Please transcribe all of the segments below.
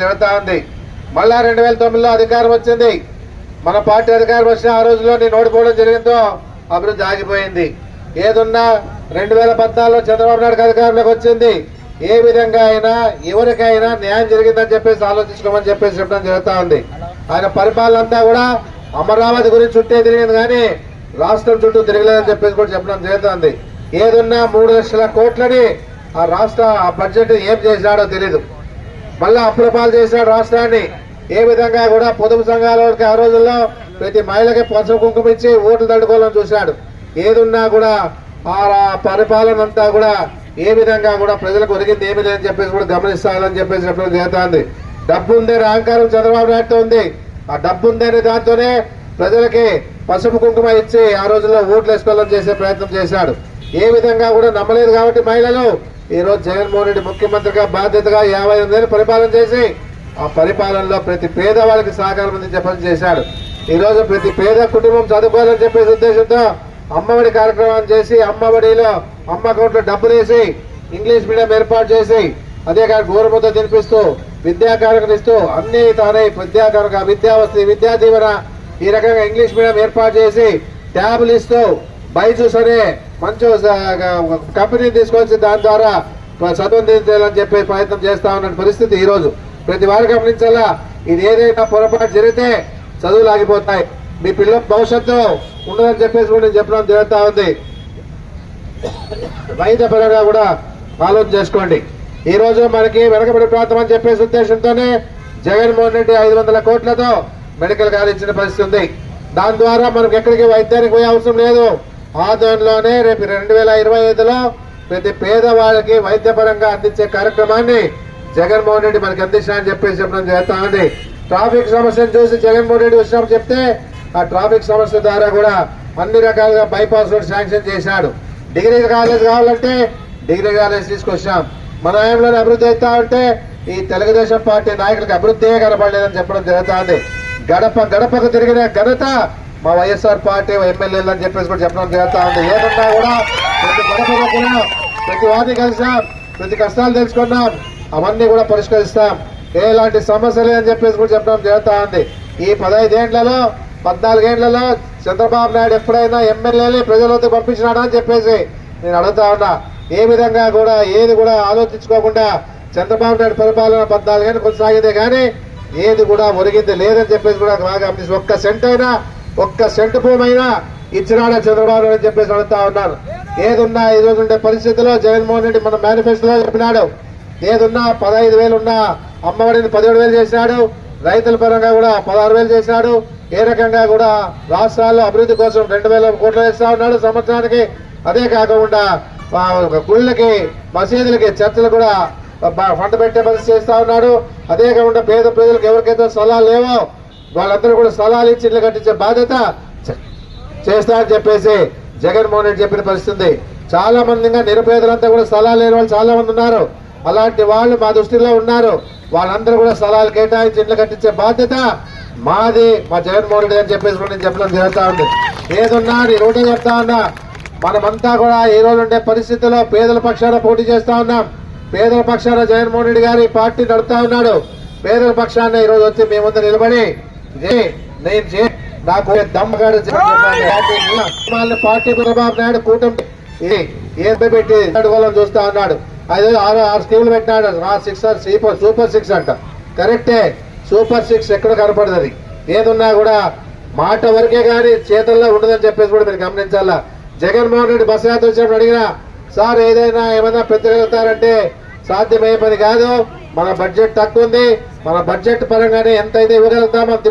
జరుగుతా ఉంది. మళ్ళా రెండు వేల తొమ్మిదిలో అధికారం వచ్చింది. మన పార్టీ అధికారం వచ్చిన ఆ రోజులో నేను ఓడిపోవడం జరిగిందో అభివృద్ధి ఆగిపోయింది. ఏదున్నా రెండు వేల పద్నాలుగులో చంద్రబాబు నాయుడు అధికారంలోకి వచ్చింది. ఏ విధంగా అయినా ఎవరికైనా న్యాయం జరిగిందని చెప్పేసి ఆలోచించుకోమని చెప్పేసి చెప్పడం జరుగుతూ ఉంది. ఆయన పరిపాలన అంతా కూడా అమరావతి గురించి చుట్టే తిరిగింది కానీ రాష్ట్రం చుట్టూ తిరగలేదని చెప్పేసి కూడా చెప్పడం జరుగుతుంది ఏదున్నా మూడు లక్షల కోట్లని ఆ రాష్ట్ర ఆ బడ్జెట్ ఏం చేసినాడో తెలీదు. మళ్ళా అప్పుల పాలు చేసినాడు రాష్ట్రాన్ని ఏ విధంగా కూడా పొదుపు సంఘాలకి ఆ రోజుల్లో ప్రతి మహిళకి పసుపు కుంకుమ ఇచ్చి ఓట్లు తడుకోవాలని చూశాడు. ఏదున్నా కూడా ఆ పరిపాలన అంతా కూడా ఏ విధంగా కూడా ప్రజలకు ఒరిగింది ఏమి లేదని చెప్పేసి కూడా గమనిస్తానని చెప్పేసి చెప్పడం జరుగుతుంది. డబ్బు ఉందనే అహంకారం చంద్రబాబు నాయుడుతో ఉంది. ఆ డబ్బు ఉందనే దాంతోనే ప్రజలకి పసుపు కుంకుమ ఇచ్చి ఆ రోజుల్లో ఓట్లు వేసుకోవాలని చేసే ప్రయత్నం చేశాడు. ఏ విధంగా కూడా నమ్మలేదు కాబట్టి మహిళలు ఈరోజు జగన్మోహన్ రెడ్డి ముఖ్యమంత్రిగా బాధ్యతగా యాభై ఎనిమిది పరిపాలన చేసి ఆ పరిపాలనలో ప్రతి పేదవాళ్ళకి సహకారం అందించే పని చేశాడు. ఈరోజు ప్రతి పేద కుటుంబం చదువుకోవాలని చెప్పేసి ఉద్దేశంతో అమ్మఒడి కార్యక్రమం చేసి అమ్మఒడిలో అమ్మ అకౌంట్లో డబ్బులు వేసి ఇంగ్లీష్ మీడియం ఏర్పాటు చేసి అదే కాక గోరుముద్ద తినిపిస్తూ విద్యా కార్యక్రమిస్తూ ఇస్తూ అన్ని తానే విద్యా కానుక విద్యా వసతి విద్యా దీవెన ఈ రకంగా ఇంగ్లీష్ మీడియం ఏర్పాటు చేసి ట్యాబులు ఇస్తూ బైజూస్ అనే మంచి కంపెనీ తీసుకొచ్చి దాని ద్వారా చదువుని చెప్పే ప్రయత్నం చేస్తా ఉన్న పరిస్థితి ఈ రోజు ప్రతి వారు గమనించాలా? ఇది ఏదైనా పొరపాటు జరిగితే చదువులు ఆగిపోతాయి. మీ పిల్లల భవిష్యత్తు ఉండదని చెప్పేసి కూడా నేను చెప్పడం జరుగుతూ ఉంది. వైద్యపరంగా కూడా ఆలోచన చేసుకోండి. ఈ రోజు మనకి వెనకబడి ప్రాంతం అని చెప్పేసి ఉద్దేశంతోనే జగన్మోహన్ రెడ్డి ఐదు వందల కోట్లతో మెడికల్ కాలేజ్ ఇచ్చిన పరిస్థితి ఉంది. దాని ద్వారా మనకి ఎక్కడికి వైద్యానికి పోయే అవసరం లేదు. ఆధ్వర్యంలోనే రేపు రెండు వేల ఇరవై ఐదులో ప్రతి పేదవాళ్ళకి వైద్యపరంగా అందించే కార్యక్రమాన్ని జగన్మోహన్ రెడ్డి మనకి అందించాలని చెప్పేసి చెప్పడం జరుగుతా ఉంది. ట్రాఫిక్ సమస్యను చూసి జగన్మోహన్ రెడ్డి వచ్చినప్పుడు చెప్తే ఆ ట్రాఫిక్ సమస్య ద్వారా కూడా అన్ని రకాలుగా బైపాస్ రోడ్ శాంక్షన్ చేశాడు. డిగ్రీ కాలేజ్ కావాలంటే డిగ్రీ కాలేజ్ తీసుకొచ్చాం. మన హయాంలో అభివృద్ధి అవుతా ఉంటే ఈ తెలుగుదేశం పార్టీ నాయకులకు అభివృద్ధి కనపడలేదని చెప్పడం జరుగుతుంది గడప గడపకు తిరిగిన ఘనత మా వైఎస్ఆర్ పార్టీ ఎమ్మెల్యేలు అని చెప్పేసి కూడా చెప్పడం జరుగుతా ఉంది. ఏమన్నా కూడా ప్రతి మనసులో కూడా ప్రతి వారిని కలిసాం ప్రతి కష్టాలు తెలుసుకున్నాం అవన్నీ కూడా పరిష్కరిస్తాం. ఎలాంటి సమస్య లేదని చెప్పేసి కూడా చెప్పడం జరుగుతా ఉంది. ఈ పదహైదేళ్ళలో పద్నాలుగేళ్ళలో చంద్రబాబు నాయుడు ఎప్పుడైనా ఎమ్మెల్యేని ప్రజలతో పంపించినాడా అని చెప్పేసి నేను అడుగుతా ఉన్నా. ఏ విధంగా కూడా ఏది కూడా ఆలోచించుకోకుండా చంద్రబాబు నాయుడు పరిపాలన పద్నాలుగేళ్ళు కొనసాగిందే కానీ ఏది కూడా ఒరిగింది లేదని చెప్పేసి కూడా బాగా ఒక్క సెంట్ అయినా ఒక్క సెంటు భూమైనా అయినా ఇచ్చినాడా చంద్రబాబు అని చెప్పేసి అడుగుతా ఉన్నారు. ఏదున్నా ఈ రోజు ఉండే పరిస్థితిలో జగన్మోహన్ రెడ్డి మన మేనిఫెస్టోలో చెప్పినాడు. ఏదున్నా పదహైదు వేలు ఉన్నా అమ్మఒడిని పదిహేడు వేలు చేసినాడు. రైతుల పరంగా కూడా పదహారు వేలు చేసినాడు. ఏ రకంగా కూడా రాష్ట్రాల్లో అభివృద్ధి కోసం రెండు వేల కోట్లు వేస్తా ఉన్నాడు సంవత్సరానికి. అదే కాకుండా గుళ్ళకి మసీదులకి చర్చలు కూడా ఫండ్ పెట్టే పరిస్థితి చేస్తా ఉన్నాడు. అదే కాకుండా పేద ప్రజలకు ఎవరికైతే స్థలాలు లేవో వాళ్ళందరూ కూడా స్థలాలు ఇచ్చి ఇల్లు కట్టించే బాధ్యత చేస్తారని చెప్పేసి జగన్మోహన్ రెడ్డి చెప్పిన పరిస్థితి చాలా మందిగా నిరుపేదలంతా కూడా స్థలాలు లేని వాళ్ళు చాలా మంది ఉన్నారు. అలాంటి వాళ్ళు మా దృష్టిలో ఉన్నారు. వాళ్ళందరూ కూడా స్థలాలు కేటాయించి ఇల్లు కట్టించే బాధ్యత మాది మా జగన్మోహన్ రెడ్డి అని చెప్పేసి కూడా నేను చెప్పడం జరుగుతా ఉంది. ఏదున్నా నేను ఒకటే చెప్తా ఉన్నా. మనమంతా కూడా ఈ రోజు ఉండే పరిస్థితుల్లో పేదల పక్షాన పోటీ చేస్తా ఉన్నాం. పేదల పక్షాన జగన్మోహన్ రెడ్డి గారి పార్టీ నడుపుతా ఉన్నాడు. పేదల పక్షాన ఈరోజు వచ్చి మీ ముందు నిలబడి నాకు దమ్మగాడు పార్టీ చంద్రబాబు నాయుడు కూటమి. ఏం పెట్టి అడుగులను చూస్తా ఉన్నాడు. అదే ఆరు ఆరు స్కీములు పెట్టినాడు. ఆ సిక్స్ సూపర్ సూపర్ సిక్స్ అంట. కరెక్టే. సూపర్ సిక్స్ ఎక్కడ కనపడదు ఏదున్నా కూడా మాట వరకే కానీ చేతల్లో ఉండదని చెప్పేసి కూడా మీరు గమనించాలా? జగన్మోహన్ రెడ్డి బస్ యాత్ర వచ్చినప్పుడు అడిగినా సార్ ఏదైనా ఏమైనా పెద్దగలుగుతారంటే సాధ్యమయ్యే పని కాదు. మన బడ్జెట్ తక్కువ ఉంది. మన బడ్జెట్ పరంగానే ఎంత అయితే ఇవ్వగలుగుతామో అంత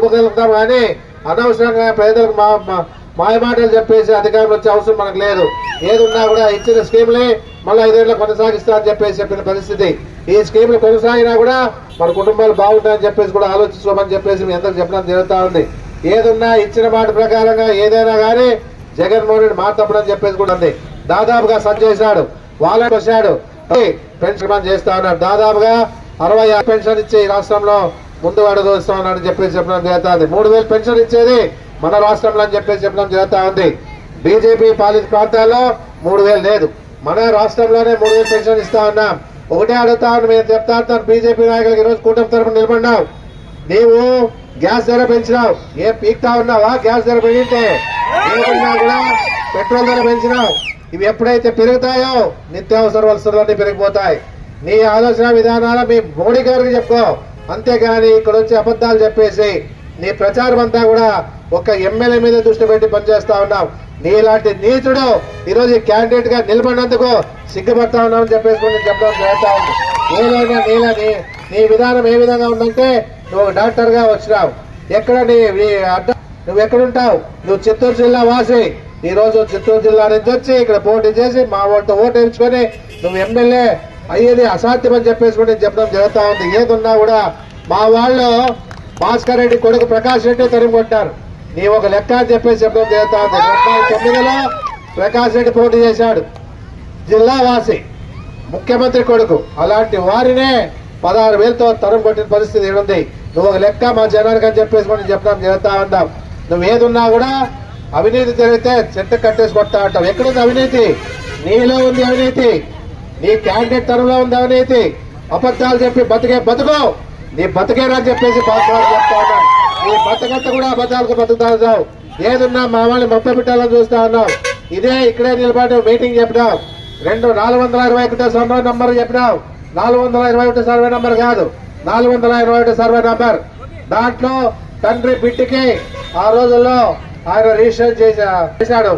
కానీ అనవసరంగా పేదలకు మా మాయమాటలు మాయ మాటలు చెప్పేసి అధికారులు వచ్చే అవసరం మనకు లేదు. ఏదున్నా కూడా ఇచ్చిన స్కీమ్లే మళ్ళీ ఐదేళ్ళు కొనసాగిస్తారని చెప్పేసి చెప్పిన పరిస్థితి. ఈ స్కీమ్లు కొనసాగినా కూడా మన కుటుంబాలు బాగుంటాయని చెప్పేసి కూడా ఆలోచించుకోమని చెప్పేసి మీ అందరికి చెప్పడం జరుగుతూ ఉంది. ఏదున్నా ఇచ్చిన మాట ప్రకారంగా ఏదైనా కానీ జగన్మోహన్ రెడ్డి మాట చెప్పేసి కూడా ఉంది. దాదాపుగా సర్చ్ చేశాడు వాళ్ళని వచ్చాడు పెన్షన్ చేస్తా ఉన్నాడు దాదాపుగా అరవై ఆరు పెన్షన్ ఇచ్చి ఈ రాష్ట్రంలో ముందు అడుగు అని చెప్పి చెప్పేసి చెప్పడం జరుగుతా ఉంది మూడు వేలు పెన్షన్ ఇచ్చేది మన రాష్ట్రంలో అని చెప్పేసి చెప్పడం జరుగుతా ఉంది బీజేపీ పాలిత ప్రాంతాల్లో మూడు వేలు లేదు. మన రాష్ట్రంలోనే మూడు వేలు పెన్షన్ ఇస్తా ఉన్నాం ఒకటే అడుగుతా ఉన్నాం మేము చెప్తా ఉంటాను బీజేపీ నాయకులకు ఈరోజు కూటమి తరఫున నిలబడినావు. నీవు గ్యాస్ ధర పెంచినావు. ఏ పీక్తా ఉన్నావా? గ్యాస్ ధర పెరిగితే కూడా పెట్రోల్ ధర పెంచినావు. ఇవి ఎప్పుడైతే పెరుగుతాయో నిత్యావసర వస్తువులన్నీ పెరిగిపోతాయి. నీ ఆలోచన విధానాలు మీ మోడీ గారికి చెప్పుకో. అంతేగాని ఇక్కడ వచ్చి అబద్ధాలు చెప్పేసి నీ ప్రచారం అంతా కూడా ఒక ఎమ్మెల్యే మీద దృష్టి పెట్టి పనిచేస్తా ఉన్నావు. నీలాంటి నీచుడు ఈరోజు క్యాండిడేట్గా నిలబడినందుకు సిగ్గుపడతా ఉన్నామని చెప్పేసి నేను చెప్పడం జరుగుతా ఉంది ఏదైనా నీలా నీ నీ విధానం ఏ విధంగా ఉందంటే నువ్వు డాక్టర్గా వచ్చినావు. ఎక్కడ నీ నీ అడ్డ నువ్వు ఎక్కడుంటావు నువ్వు చిత్తూరు జిల్లా వాసి. ఈ రోజు చిత్తూరు జిల్లా నుంచి వచ్చి ఇక్కడ పోటీ చేసి మా వాళ్ళతో ఓటు వేయించుకొని నువ్వు ఎమ్మెల్యే అయ్యేది అసాధ్యం అని చెప్పేసి కూడా చెప్పడం జరుగుతూ ఉంది. ఏదున్నా కూడా మా వాళ్ళు భాస్కర్ రెడ్డి కొడుకు ప్రకాష్ రెడ్డి తరిమి కొట్టారు నీ ఒక లెక్క అని చెప్పేసి చెప్పడం జరుగుతూ ఉంది. తొమ్మిదిలో ప్రకాష్ రెడ్డి పోటీ చేశాడు. జిల్లావాసి ముఖ్యమంత్రి కొడుకు. అలాంటి వారినే పదహారు వేలతో తరం కొట్టిన పరిస్థితి ఉంది నువ్వు ఒక లెక్క మా జనానికి అని చెప్పేసి మనం చెప్పడం జరుగుతా ఉన్నాం నువ్వు ఏదున్నా కూడా అవినీతి జరిగితే చెట్టు కట్టేసి కొడతా అంటావు. ఎక్కడుంది అవినీతి? నీలో ఉంది అవినీతి. నీ క్యాండిడేట్ తరంలో ఉంది అవినీతి అబద్ధాలు చెప్పి బతికే బతుకు. నీ బతికేరా చెప్పేసి బాధ్యతలు చెప్తా ఉన్నాను నీ బతకంతా కూడా అబద్ధాలకు బతుకుతా ఏదున్నా మా వాళ్ళని మొప్ప పెట్టాలని చూస్తా ఉన్నావు. ఇదే ఇక్కడే నిలబడి మీటింగ్ చెప్పినావు. రెండు నాలుగు వందల ఇరవై ఒకటో సర్వే నంబర్ చెప్పినావు. నాలుగు వందల ఇరవై ఒకటి సర్వే నంబర్ కాదు. నాలుగు వందల ఇరవై ఒకటి సర్వే నంబర్. దాంట్లో తండ్రి బిడ్డకి ఆ రోజుల్లో ఆయన రిజిస్టర్ చేసా చేశాడు.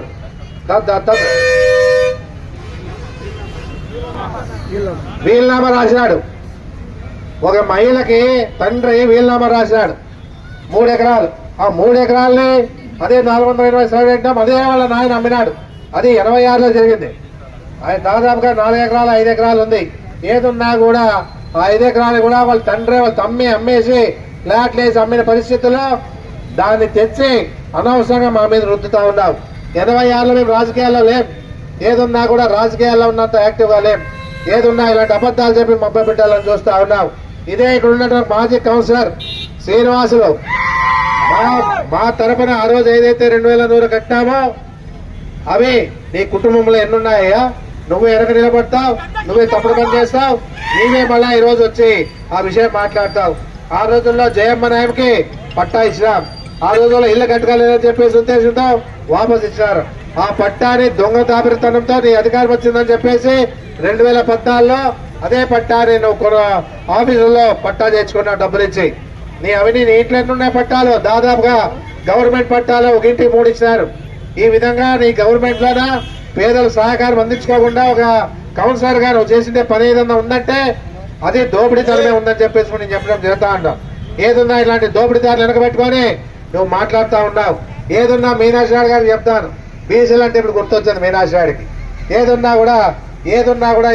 వీలునామా రాసినాడు. ఒక మహిళకి తండ్రి వీలునామా రాసినాడు. మూడు ఎకరాలు. ఆ మూడు ఎకరాలని అదే నాలుగు వందల ఇరవై సర్వే అదే వాళ్ళ నాయన అమ్మినాడు. అది ఎనభై ఆరులో జరిగింది. ఆయన దాదాపుగా నాలుగు ఎకరాలు ఐదు ఎకరాలు ఉంది. ఏదున్నా కూడా ఆ ఐదు ఎకరాలు కూడా వాళ్ళ తండ్రి వాళ్ళ తమ్మి అమ్మేసి ఫ్లాట్లు వేసి అమ్మిన పరిస్థితుల్లో దాన్ని తెచ్చి అనవసరంగా మా మీద రుద్దుతా ఉన్నాం ఎనభై ఆరులో మేము రాజకీయాల్లో లేం. ఏదున్నా కూడా రాజకీయాల్లో ఉన్నంత యాక్టివ్గా లేం. ఏదున్నా ఇలాంటి అబద్ధాలు చెప్పి మబ్బ పెట్టాలని చూస్తా ఉన్నాం. ఇదే ఇక్కడ ఉన్నటువంటి మాజీ కౌన్సిలర్ శ్రీనివాసులు. మా మా తరపున ఆ రోజు ఏదైతే రెండు వేల నూరు కట్టామో అవి నీ కుటుంబంలో ఎన్నున్నాయా నువ్వు వెనక నిలబడతావు నువ్వే తప్పుడు పని చేస్తావు నీవే మళ్ళా ఈ రోజు వచ్చి ఆ విషయం మాట్లాడతావు. ఆ రోజుల్లో జయమ్మ నాయంకి పట్టా ఇచ్చినాం. ఆ రోజుల్లో ఇల్లు కట్టగలేదని చెప్పేసి ఉద్దేశంతో వాపస్ ఇచ్చినారు. ఆ పట్టాని దొంగ దాపిరితనంతో నీ అధికారం వచ్చిందని చెప్పేసి రెండు వేల పద్నాలుగులో అదే పట్టాని నువ్వు కొన ఆఫీసుల్లో పట్టా చేర్చుకున్నావు డబ్బులు ఇచ్చి నీ అవినీతి నీ ఇంట్లో పట్టాలు? దాదాపుగా గవర్నమెంట్ పట్టాలు ఒక ఇంటికి మూడు ఇచ్చినారు. ఈ విధంగా నీ గవర్నమెంట్ లోన పేదల సహకారం అందించుకోకుండా ఒక కౌన్సిలర్ గారు చేసిందే పని ఏదన్నా ఉందంటే అది దోపిడీతనమే ఉందని చెప్పేసి నేను చెప్పడం జరుగుతా ఉంటాం ఏదున్నా ఇలాంటి దోపిడీదారులు వెనకబెట్టుకొని నువ్వు మాట్లాడుతూ ఉన్నావు. ఏదున్నా మీనాక్షి గారు చెప్తాను. బీసీలు అంటే ఇప్పుడు గుర్తొచ్చింది మీనాక్షి ఏదున్నా కూడా ఏదున్నా కూడా